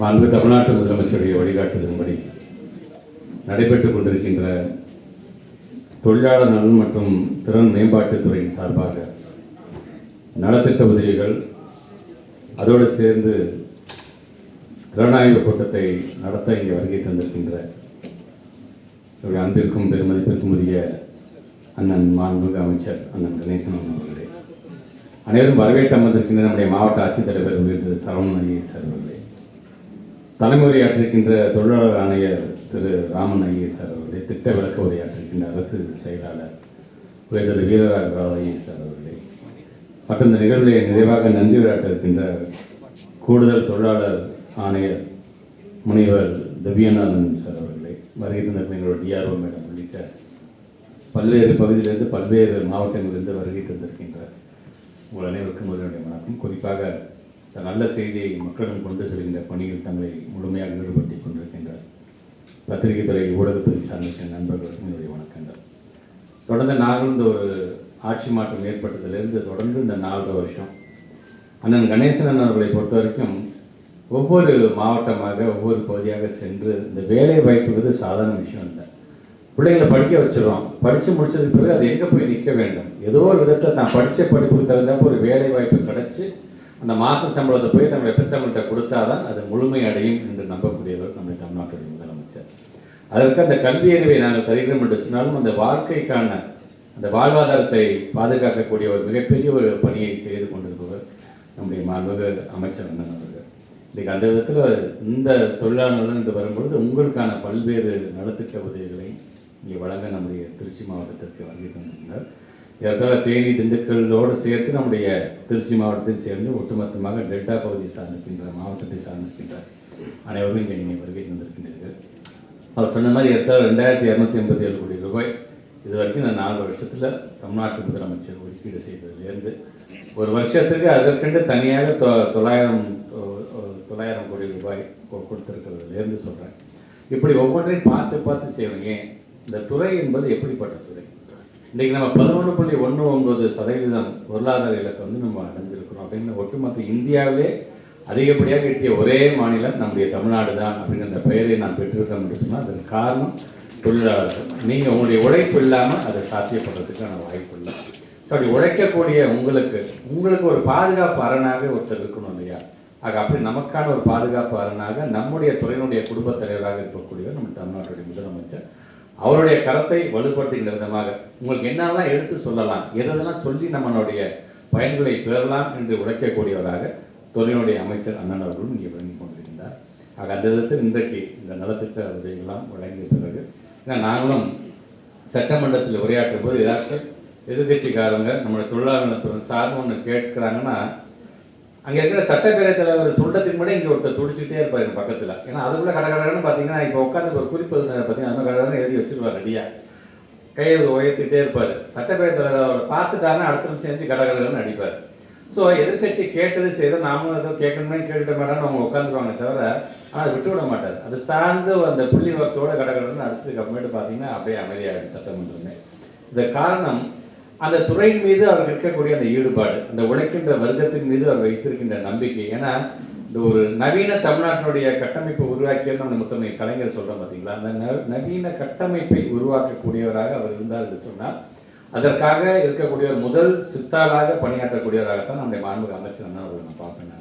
மாண்பு தமிழ்நாட்டு முதலமைச்சருடைய வழிகாட்டுதலின்படி நடைபெற்றுக் கொண்டிருக்கின்ற தொழிலாளர் நலன் மற்றும் திறன் மேம்பாட்டுத்துறையின் சார்பாக நலத்திட்ட உதவிகள் அதோடு சேர்ந்து திறனாய்வு கூட்டத்தை நடத்த இங்கே வருகை தந்திருக்கின்ற என்னுடைய அன்பிற்கும் பெருமதிப்பிற்கும் உரிய அண்ணன் மாண்புமிகு அமைச்சர் அண்ணன் கணேசன் அவர்களே. அனைவரும் வரவேற்று அமர்ந்திருக்கின்ற நம்முடைய மாவட்ட ஆட்சித்தலைவர் உயர்ந்தது சரவணன் ஐஏஎஸ் அவர்களே தலைமுறையாற்றிருக்கின்ற தொழிலாளர் ஆணையர் திரு ராமன் சார் அவர்களே திட்ட விளக்க உரையாற்றிருக்கின்ற அரசு செயலாளர் திரு வீரராக சார் அவர்களே மற்றும் இந்த நிகழ்வை நிறைவாக நன்றி உரையாற்றிருக்கின்ற கூடுதல் தொழிலாளர் ஆணையர் முனைவர் திவ்யநாதன் சார் அவர்களே வருகை தந்திருக்கிற எங்களோட டிஆர்ஓ மேடம் உள்ளிட்ட பல்வேறு பகுதியிலிருந்து பல்வேறு மாவட்டங்களிலிருந்து வருகை தந்திருக்கின்ற உங்கள் அனைவருக்கும் என்னுடைய வணக்கம். குறிப்பாக நல்ல செய்தியை மக்களிடம் கொண்டு செல்கின்ற பணியில் தங்களை முழுமையாக ஈடுபடுத்திக் கொண்டிருக்கின்ற பத்திரிகை துறை ஊடகத்துறை சார்ந்த நண்பர்களுக்கும் என்னுடைய வணக்கங்கள். தொடர்ந்து நாங்கள் இந்த ஒரு ஆட்சி மாற்றம் ஏற்பட்டதிலிருந்து தொடர்ந்து இந்த நாலரை வருஷம் அண்ணன் கணேசன் அண்ணன் அவர்களை பொறுத்த வரைக்கும் ஒவ்வொரு மாவட்டமாக ஒவ்வொரு பகுதியாக சென்று இந்த வேலை வாய்ப்புங்கிறது சாதாரண விஷயம் இல்லை. பிள்ளைகளை படிக்க வச்சிடறோம். படித்து முடிச்சதுக்கு பிறகு அது எங்கே போய் நிற்க வேண்டும்? ஏதோ ஒரு விதத்தில் நான் படித்த படிப்புக்கு தகுந்த ஒரு வேலை வாய்ப்பு கிடச்சி அந்த மாத சம்பளத்தை போய் பெற்றவர்கிட்ட கொடுத்தா தான் அது முழுமை அடையும் என்று நம்பக்கூடியவர் நம்முடைய தமிழ்நாட்டுடைய முதலமைச்சர். அதற்கு அந்த கல்வி அறிவை நாங்கள் தருகிறோம் என்று சொன்னாலும் அந்த வாழ்க்கைக்கான அந்த வாழ்வாதாரத்தை பாதுகாக்கக்கூடிய ஒரு மிகப்பெரிய ஒரு பணியை செய்து கொண்டிருப்பவர் நம்முடைய மாண்புமிகு அமைச்சர் அண்ணன் அவர்கள். இன்றைக்கு அந்த விதத்தில் இந்த தொழிலாளர்கள் என்று வரும்பொழுது உங்களுக்கான பல்வேறு நலத்திட்ட உதவிகளை இங்கே வழங்க நம்முடைய திருச்சி மாவட்டத்திற்கு வருகை ஏற்கனவே தேனி திண்டுக்கல்லோடு சேர்த்து நம்முடைய திருச்சி மாவட்டத்தில் சேர்ந்து ஒட்டுமொத்தமாக டெல்டா பகுதியை சார்ந்திருக்கின்ற மாவட்டத்தை சார்ந்திருக்கின்ற அனைவரும் இங்கே நீங்கள் வருகை தந்திருக்கின்றீர்கள். அவர் சொன்ன மாதிரி ஏற்றால் ரெண்டாயிரத்தி இரநூத்தி எண்பத்தி ஏழு கோடி ரூபாய். இது வரைக்கும் இந்த நாலு வருஷத்தில் தமிழ்நாட்டு முதலமைச்சர் ஒதுக்கீடு செய்ததுலேருந்து ஒரு வருஷத்துக்கு அதற்கென்று தனியாக தொ தொள்ளாயிரம் தொள்ளாயிரம் கோடி ரூபாய் கொ- சொல்கிறேன் இப்படி ஒவ்வொன்றையும் பார்த்து பார்த்து செய்வீங்க. இந்த துறை என்பது எப்படிப்பட்ட துறை? இன்றைக்கி நம்ம பதினொன்று புள்ளி ஒன்று ஒன்பது சதவீதம் பொருளாதார இலக்கை வந்து நம்ம அடைஞ்சிருக்கிறோம். அப்படின்னு ஒட்டுமொத்த இந்தியாவிலே அதிகப்படியாக எட்டிய ஒரே மாநிலம் நம்முடைய தமிழ்நாடு தான் அப்படிங்கிற அந்த பெயரை நான் பெற்றிருக்கேன் சொன்னால் அதற்கு காரணம் தொழிலாளர்கள். நீங்கள் உங்களுடைய உழைப்பு இல்லாமல் அதை சாத்தியப்படுறதுக்கான வாய்ப்பு இல்லை. ஸோ அப்படி உழைக்கக்கூடிய உங்களுக்கு உங்களுக்கு ஒரு பாதுகாப்பு அரணாக ஒருத்தர் இருக்கணும் இல்லையா? ஆக அப்படி நமக்கான ஒரு பாதுகாப்பு அரணாக நம்முடைய துறையினுடைய குடும்பத் தலைவராக இருக்கக்கூடியவர் நம்ம தமிழ்நாட்டுடைய முதலமைச்சர். அவருடைய கரத்தை வலுப்படுத்துகின்ற விதமாக உங்களுக்கு என்னெல்லாம் எடுத்து சொல்லலாம்? எதெல்லாம் சொல்லி நம்மளுடைய பயன்களை பெறலாம் என்று உழைக்கக்கூடியவராக தொழிலுடைய அமைச்சர் அண்ணன் அவர்களும் இங்கே வழங்கி கொண்டிருக்கின்றார். ஆக அந்த விதத்தில் இன்றைக்கு இந்த நலத்திட்ட உதவிகள்லாம் வழங்கிய பிறகு ஏன்னா நாங்களும் சட்டமன்றத்தில் உரையாற்றும் போது ஏதாச்சும் எதிர்கட்சிக்காரங்க நம்மளுடைய தொழிலாளர் சார்பு சார்ந்து ஒன்று கேட்குறாங்கன்னா அங்கே இருக்கிற சட்டப்பேரவைத் தலைவர் சொல்றதுக்கு முன்னாடி இங்கே ஒருத்தர் துடிச்சிட்டே இருப்பார் என் பக்கத்தில். ஏன்னா அதுக்குள்ள கடகடன்னு பார்த்தீங்கன்னா இப்போ உட்காந்து ஒரு குறிப்பு பார்த்தீங்கன்னா அந்த கடகடன்னு எழுதி வச்சிருவார் ரெடியாக கையை உயர்த்திட்டே இருப்பார். சட்டப்பேரவைத் தலைவர் அவரை பார்த்துட்டாருன்னா அடுத்த நிமிஷம் செஞ்சு கடகடன்னு அடிப்பார். ஸோ எதிர்கட்சி கேட்டது செய்த நாமளும் ஏதோ கேட்கணுமே கேட்டுட்ட மாட்டான்னு அவங்க உட்காந்துருவாங்க தவிர ஆனால் விட்டு விட மாட்டார். அது சார்ந்து அந்த புள்ளி வரத்தோட கடகடன்னு அடிச்சதுக்கு அப்புறமேட்டு பார்த்தீங்கன்னா அப்படியே அமைதியாகிடும் சட்டமன்றமே. இந்த காரணம் அந்த துறையின் மீது அவர் இருக்கக்கூடிய அந்த ஈடுபாடு அந்த உழைக்கின்ற வர்க்கத்தின் மீது அவர் வைத்திருக்கின்ற நம்பிக்கை. ஏன்னா இந்த ஒரு நவீன தமிழ்நாட்டினுடைய கட்டமைப்பை உருவாக்கியது நம்ம முத்தமை கலைஞர் சொல்கிறோம் பார்த்தீங்களா அந்த நவீன கட்டமைப்பை உருவாக்கக்கூடியவராக அவர் இருந்தார் என்று சொன்னால் அதற்காக இருக்கக்கூடிய முதல் சித்தாளாக பணியாற்றக்கூடியவராகத்தான் நம்முடைய மாண்புக அமைச்சர் அண்ணா அவர்கள் நான் பார்ப்பேன் நான்.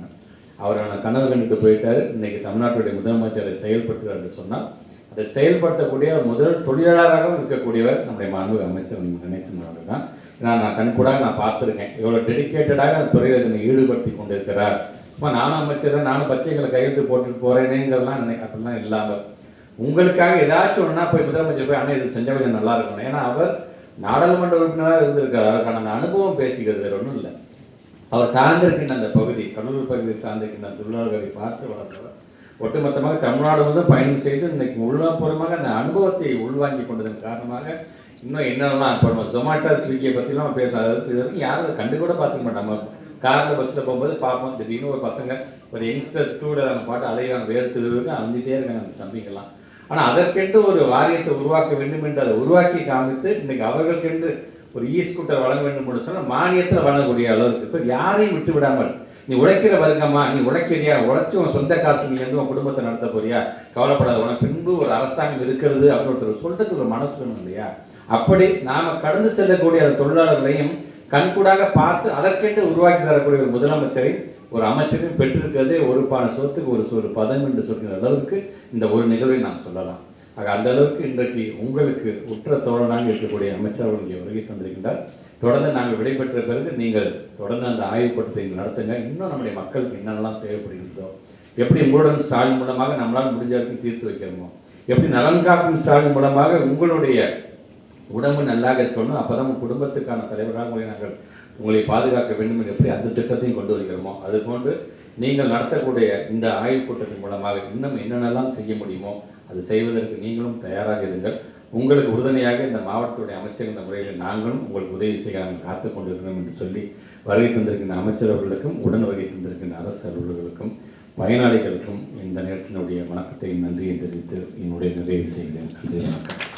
அவர் நான் கனவு கண்டுட்டு போயிட்டார். இன்னைக்கு தமிழ்நாட்டுடைய முதலமைச்சரை செயல்படுத்துகிறார் என்று சொன்னால் அதை செயல்படுத்தக்கூடிய ஒரு முதல் தொழிலாளராகவும் இருக்கக்கூடியவர் நம்முடைய மாண்புக அமைச்சர் கணேசன் அவர்கள் தான். நான் நான் கண்கூடாக நான் பார்த்துருக்கேன். இவ்வளோ டெடிக்கேட்டடாக அந்த துறையில் என்னை ஈடுபடுத்தி கொண்டிருக்கிறார். இப்போ நானும் அமைச்சர் தான் நானும் பச்சைகளை கையெழுத்து போட்டுட்டு போகிறேனேங்கிறதுலாம் நினை- அப்படிலாம் இல்லாமல். உங்களுக்காக ஏதாச்சும் ஒன்றா போய் முதலமைச்சர் போய் ஆனால் இது செஞ்ச கொஞ்சம் நல்லா இருக்கணும் ஏன்னா அவர் நாடாளுமன்ற உறுப்பினராக இருந்திருக்கார். அவருக்கான அந்த அனுபவம் பேசிக்கிறது வேறு ஒன்றும் இல்லை. அவர் சார்ந்திருக்கின்ற அந்த பகுதி கடலூர் பகுதியை சார்ந்திருக்கின்ற தொழிலாளர்களை பார்த்து வளர்ந்தவர். ஒட்டுமொத்தமாக தமிழ்நாடு வந்து பயணம் செய்து இன்னைக்கு உள்புறமாக அந்த அனுபவத்தை உள்வாங்கி கொண்டதன் காரணமாக இன்னும் என்னெல்லாம் இப்போ நம்ம ஜொமாட்டோ ஸ்விக்கியை பற்றிலாம் பேச இது வரைக்கும் யாரும் அதை கண்டு கூட பார்த்துக்க மாட்டோம் நம்ம காரில் பஸ்ஸில் போகும்போது பார்ப்போம். திடீர்னு ஒரு பசங்க ஒரு யங்ஸ்டர்ஸ் கூட அவங்க பாட்டு அலைவாங்க வேர்த்து திருவிழா அமைஞ்சிட்டே இருக்காங்க அந்த தம்பிங்கெல்லாம். ஆனால் அதற்கென்று ஒரு வாரியத்தை உருவாக்க வேண்டும் என்று அதை உருவாக்கி காமித்து இன்னைக்கு அவர்களுக்கென்று ஒரு இ ஸ்கூட்டர் வழங்க வேண்டும் என்று சொன்னால் மானியத்தில் வழங்கக்கூடிய அளவுக்கு. ஸோ யாரையும் விட்டு விடாமல் நீ உழைக்கிற வர்க்கமா? நீ உழைக்கிறியா? உழைச்சி உன் சொந்த காசு நீ வந்து உன் குடும்பத்தை நடத்த போறியா? கவலைப்படாத உனக்கு பின்பு ஒரு அரசாங்கம் இருக்கிறது அப்படின்னு ஒருத்தர் சொல்றதுக்கு ஒரு மனசு வேணும் இல்லையா? அப்படி நாம கடந்து செல்லக்கூடிய அந்த தொழிலாளர்களையும் கண்கூடாக பார்த்து அதற்கென்று உருவாக்கி தரக்கூடிய ஒரு முதலமைச்சரை ஒரு அமைச்சரையும் பெற்றிருக்கிறதே ஒரு பான சொத்துக்கு ஒரு சோறு பதம் என்று சொல்கிற அளவுக்கு இந்த ஒரு நிகழ்வை நாம் சொல்லலாம். ஆக அந்த அளவுக்கு இன்றைக்கு உங்களுக்கு உற்ற தோழனாக இருக்கக்கூடிய அமைச்சர் அவர்களுடைய வருகை தந்திருக்கின்றார். தொடர்ந்து நாங்கள் விடைபெற்ற பிறகு நீங்கள் தொடர்ந்து அந்த ஆய்வு கூட்டத்தை நடத்துங்க. இன்னும் நம்முடைய மக்களுக்கு என்னெல்லாம் தேவைப்படுகிறதோ எப்படி உங்களுடன் ஸ்டாலின் மூலமாக நம்மளால் முடிஞ்ச வரைக்கும் தீர்த்து வைக்கிறோமோ எப்படி நலன் காக்கும் ஸ்டாலின் மூலமாக உங்களுடைய உடம்பு நல்லாக இருக்கணும். அப்பதான் குடும்பத்துக்கான தலைவராக உங்களை நாங்கள் உங்களை பாதுகாக்க வேண்டும் என்று எப்படி அந்த திட்டத்தையும் கொண்டு வருகிறோமோ? அது போன்று நீங்கள் நடத்தக்கூடிய இந்த ஆய்வுக் கூட்டத்தின் மூலமாக இன்னும் என்னென்னலாம் செய்ய முடியுமோ அது செய்வதற்கு நீங்களும் தயாராக இருங்கள். உங்களுக்கு உறுதுணையாக இந்த மாவட்டத்துடைய அமைச்சர் இந்த முறையில் நாங்களும் உங்களுக்கு உதவி செய்ய நாங்கள் காத்து கொண்டிருக்கிறோம் என்று சொல்லி வருகை தந்திருக்கின்ற அமைச்சர் அவர்களுக்கும் உடன் வருகை தந்திருக்கின்ற அரசு அலுவலர்களுக்கும் பயனாளிகளுக்கும் இந்த நேரத்தினுடைய வணக்கத்தை நன்றியை தெரிவித்து என்னுடைய நிறைவு செய்கிறேன். நன்றி வணக்கம்.